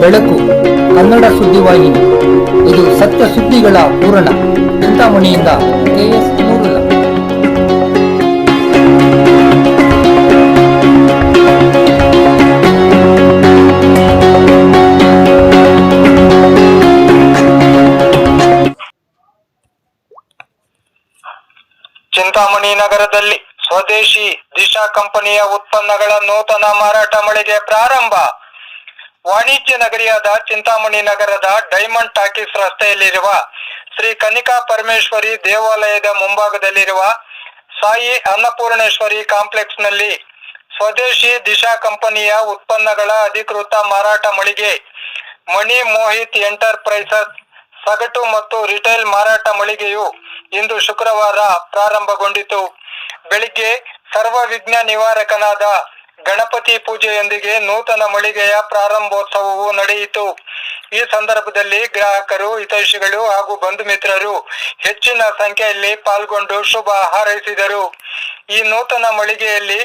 ಬೆಳಕು ಕನ್ನಡ ಸುದ್ದಿವಾಹಿನಿ. ಇದು ಸತ್ಯ ಸುದ್ದಿಗಳ ಪೂರಣ ಚಿಂತಾಮಣಿಯಿಂದ ಕೆಎಸ್ ಮೂರುಲ ಚಿಂತಾಮಣಿ ನಗರದಲ್ಲಿ ಸ್ವದೇಶಿ ದಿಶಾ ಕಂಪನಿಯ ಉತ್ಪನ್ನಗಳ ನೂತನ ಮಾರಾಟ ಮಳಿಗೆ ಪ್ರಾರಂಭ. ವಾಣಿಜ್ಯ ನಗರಿಯಾದ ಚಿಂತಾಮಣಿ ನಗರದ ಡೈಮಂಡ್ ಟಾಕೀಸ್ ರಸ್ತೆಯಲ್ಲಿರುವ ಶ್ರೀ ಕನಿಕಾ ಪರಮೇಶ್ವರಿ ದೇವಾಲಯದ ಮುಂಭಾಗದಲ್ಲಿರುವ ಸಾಯಿ ಅನ್ನಪೂರ್ಣೇಶ್ವರಿ ಕಾಂಪ್ಲೆಕ್ಸ್ನಲ್ಲಿ ಸ್ವದೇಶಿ ದಿಶಾ ಕಂಪನಿಯ ಉತ್ಪನ್ನಗಳ ಅಧಿಕೃತ ಮಾರಾಟ ಮಳಿಗೆ ಮಣಿ ಮೋಹಿತ್ ಎಂಟರ್ಪ್ರೈಸಸ್ ಸಗಟು ಮತ್ತು ರಿಟೇಲ್ ಮಾರಾಟ ಮಳಿಗೆಯು ಇಂದು ಶುಕ್ರವಾರ ಪ್ರಾರಂಭಗೊಂಡಿತು. ಬೆಳಿಗ್ಗೆ ಸರ್ವ ವಿಘ್ನ ನಿವಾರಕನಾದ ಗಣಪತಿ ಪೂಜೆಯೊಂದಿಗೆ ನೂತನ ಮಳಿಗೆಯ ಪ್ರಾರಂಭೋತ್ಸವವು ನಡೆಯಿತು. ಈ ಸಂದರ್ಭದಲ್ಲಿ ಗ್ರಾಹಕರು, ಹಿತೈಷಿಗಳು ಹಾಗೂ ಬಂಧು ಮಿತ್ರರು ಹೆಚ್ಚಿನ ಸಂಖ್ಯೆಯಲ್ಲಿ ಪಾಲ್ಗೊಂಡು ಶುಭ ಹಾರೈಸಿದರು. ಈ ನೂತನ ಮಳಿಗೆಯಲ್ಲಿ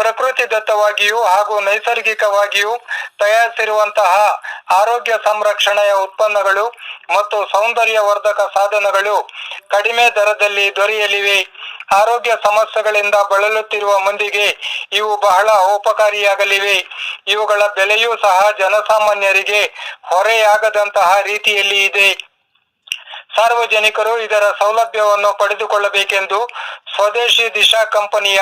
ಪ್ರಕೃತಿ ದತ್ತವಾಗಿಯೂ ಹಾಗೂ ನೈಸರ್ಗಿಕವಾಗಿಯೂ ತಯಾರಿಸಿರುವಂತಹ ಆರೋಗ್ಯ ಸಂರಕ್ಷಣೆಯ ಉತ್ಪನ್ನಗಳು ಮತ್ತು ಸೌಂದರ್ಯವರ್ಧಕ ಸಾಧನಗಳು ಕಡಿಮೆ ದರದಲ್ಲಿ ದೊರೆಯಲಿವೆ. ಆರೋಗ್ಯ ಸಮಸ್ಯೆಗಳಿಂದ ಬಳಲುತ್ತಿರುವ ಮಂದಿಗೆ ಇವು ಬಹಳ ಉಪಕಾರಿಯಾಗಲಿವೆ. ಇವುಗಳ ಬೆಲೆಯೂ ಸಹ ಜನಸಾಮಾನ್ಯರಿಗೆ ಹೊರೆಯಾಗದಂತಹ ರೀತಿಯಲ್ಲಿ ಇದೆ. ಸಾರ್ವಜನಿಕರು ಇದರ ಸೌಲಭ್ಯವನ್ನು ಪಡೆದುಕೊಳ್ಳಬೇಕೆಂದು ಸ್ವದೇಶಿ ದಿಶಾ ಕಂಪನಿಯ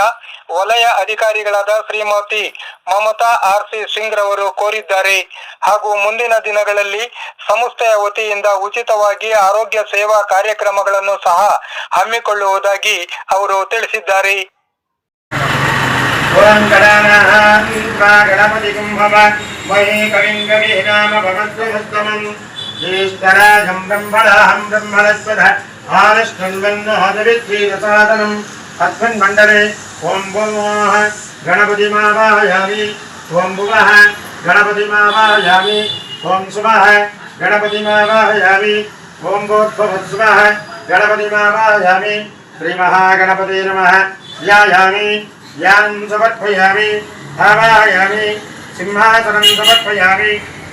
ವಲಯ ಅಧಿಕಾರಿಗಳಾದ ಶ್ರೀಮತಿ ಮಮತಾ ಆರ್ ಸಿ ಸಿಂಗ್ ರವರು ಕೋರಿದ್ದಾರೆ. ಹಾಗೂ ಮುಂದಿನ ದಿನಗಳಲ್ಲಿ ಸಂಸ್ಥೆಯ ವತಿಯಿಂದ ಉಚಿತವಾಗಿ ಆರೋಗ್ಯ ಸೇವಾ ಕಾರ್ಯಕ್ರಮಗಳನ್ನು ಸಹ ಹಮ್ಮಿಕೊಳ್ಳುವುದಾಗಿ ಅವರು ತಿಳಿಸಿದ್ದಾರೆ. ಓಂ ईश्वराजम् ब्रह्मणाहम् ब्रह्मणस्पदः आनष्टन्वन्नहदवित्रीरसादनम् अस्मिन्मण्डले ॐ भुवः गणपतिमावाहयामि ॐ ॐ सुवः गणपतिमावाहयामि ॐ भूद्भवत्सुवः गणपतिमावाहयामि श्रीमहागणपते नमः यायामि यान् समर्पयामि आवाहयामि सिंहासनं समर्पयामि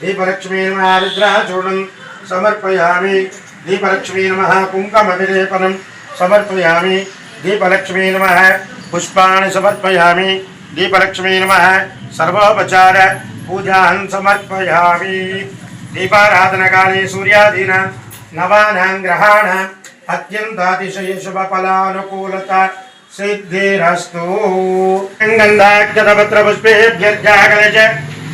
दीपलक्ष्मी नमः रुद्राचूर्णं समर्पयामि। दीपलक्ष्मी नम कुमेपन समर्पयामि। दीपलक्ष्मी नम पुष्पा समर्पयामि। दीपलक्ष्मी नम सर्वोपचार पूजा समर्पयामी। दीपाराधन काले सूर्यादीना नवाना सूर्यादीनां नवानां ग्रहाणाम् सिद्धिस्तु सिद्धिरस्तु। गन्धाक्षतपत्रपुष्पेभ्यर्जाकलश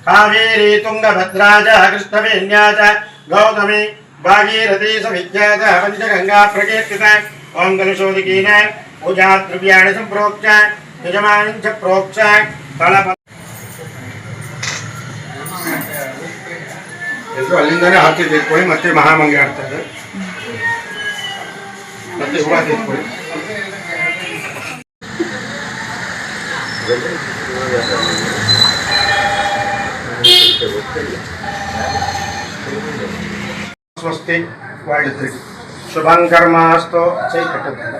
ಸಿಂಧು ಕಾವೇರಿ ಜಲೇತ್ಮಿನ್ ಸನ್ನಿಧಿಂಕರನ್ ಕಾವೇರಿ ತುಂಗಭದ್ರಾ ಚ ಕೃಷ್ಣವೇಣ್ಯಾ ಚ ಗೌತಮಿ ಭಾಗೀರಥಿ ಸವಿದ್ಯಾ ಚ ಪಂಚಗಂಗಾ ಪ್ರಕೀರ್ತಿತ ಓಂ ಗಣಶೋದಿಕೀನ ಪೂಜಾ ದ್ರವ್ಯಾಣಿ ಸಂಪ್ರೋಕ್ತ ಯಜಮಾನಂ ಚ ಪ್ರೋಕ್ತ ತಳಪ ಎಲ್ಲರೂ ಅಲ್ಲಿಂದಾನೇ ಆರತಿ ತೆಗೆದುಕೊಳ್ಳಿ ಮತ್ತೆ ಮಹಾಮಂಗೆ ಆಗ್ತದೆ ಮತ್ತೆ ಹೂವ ತೆಗೆದುಕೊಳ್ಳಿ ಸ್ವಸ್ತಿ ಒಳ್ಳೆದ್ರಿ ಶುಭಂ ಕರ್ಮಾಸ್ತು ಚೈ ಕಟ್ಟದ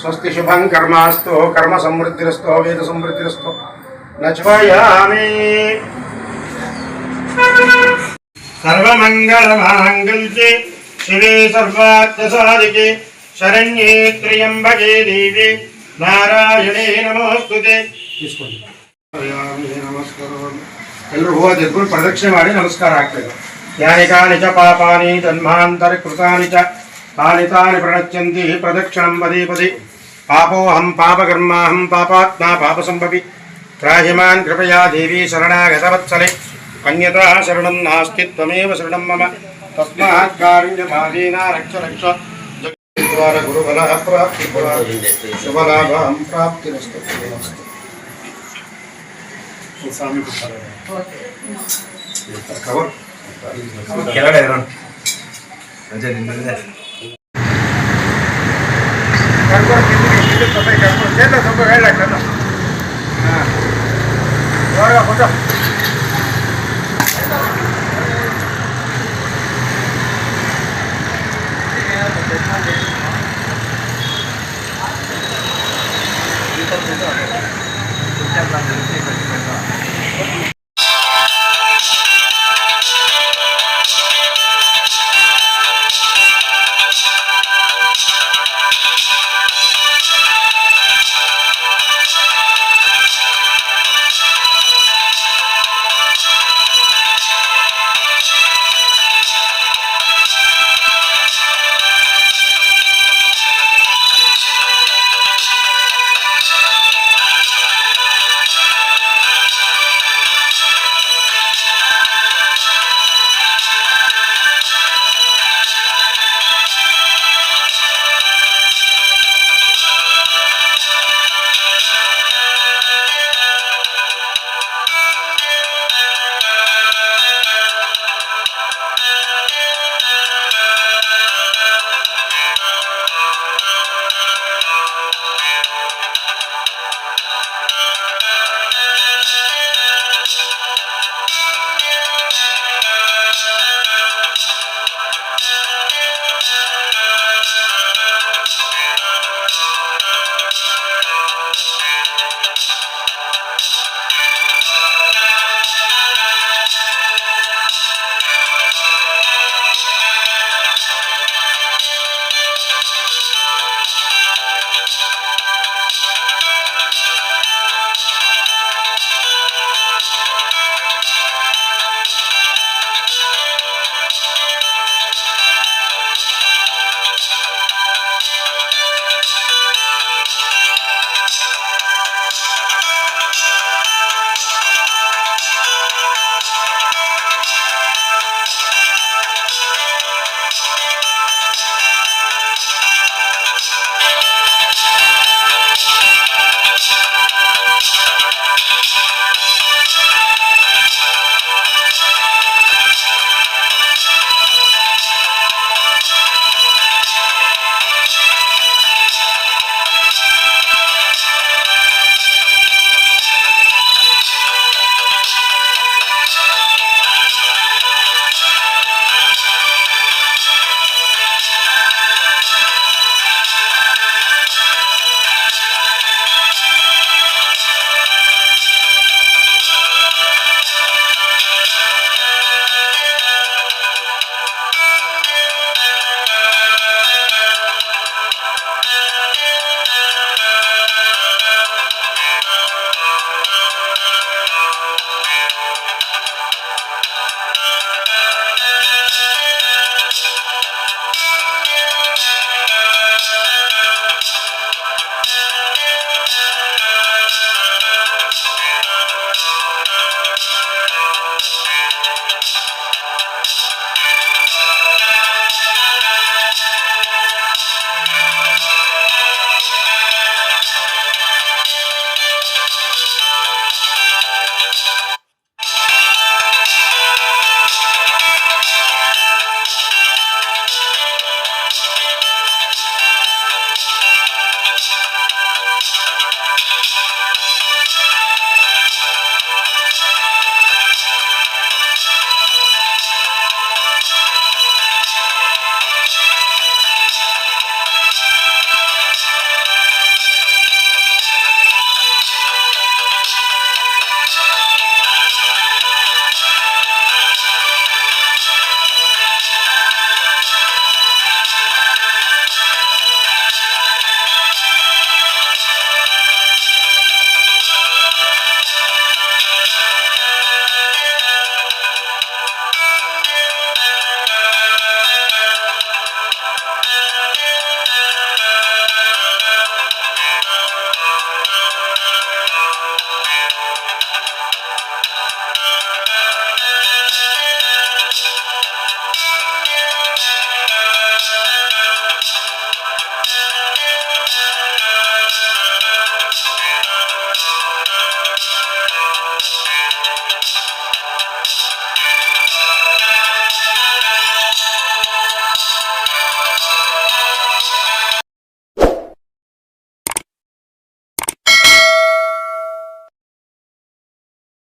ಸ್ವಸ್ತಿ ಶುಭಂ ಕರ್ಮಾಸ್ತು ಕರ್ಮ ಸಮೃದ್ಧಿರಸ್ತು ವೇದ ಸಮೃದ್ಧಿರಸ್ತು ನಚ್ವಯಾಮಿ ಸರ್ವಮಂಗಳಮಾಂಗಲ್ಯೆ ಶಿವೆ ಸರ್ವಾರ್ಥಸಾಧಿಕೆ ಶರಣ್ಯೇ ತ್ರ್ಯಂಬಕೆ ದೇವಿ ನಾರಾಯಣೇ ನಮೋಸ್ತುತೆ ಇಸ್ಕೊಂಡು ನಮಸ್ಕಾರ ಎಲ್ಲರೂ ಹೂವು ತೆಗೆದುಕೊಂಡು ಪ್ರದಕ್ಷಿಣೆ ಮಾಡಿ ನಮಸ್ಕಾರ ಆಗ್ತದೆ यानि च पापानि तन्मान्तरकृतानि च तानि तानि प्रणच्यन्ति प्रदक्षिणं पदे पदे पापोऽहं पापकर्माहं पापात्मा पापसम्भवि। त्राहिमान् कृपया देवी शरणागतवत्सले। अन्यथा शरणं नास्ति त्वमेव शरणं मम। तस्मात् कारुण्यभावेन रक्ष रक्ष गुरुबलः प्राप्तिर्भवति शुभलाभं प्राप्तिरस्तु। स्वामी कवर ಕೆಳಗಡೆ ಇರೋಣ ಅಜ್ಜ ನಿನ್ನಿಂದ ಕರ್ಕೊಂಡು ಕಿಂದಿಗೆ ಕಿಂದಿಗೆ ಸ್ವಲ್ಪ ಕರ್ಕೊಂಡು ಚೇತ ಸ್ವಲ್ಪ ಹೇಳ ಹಾಂ ಹೊರಗ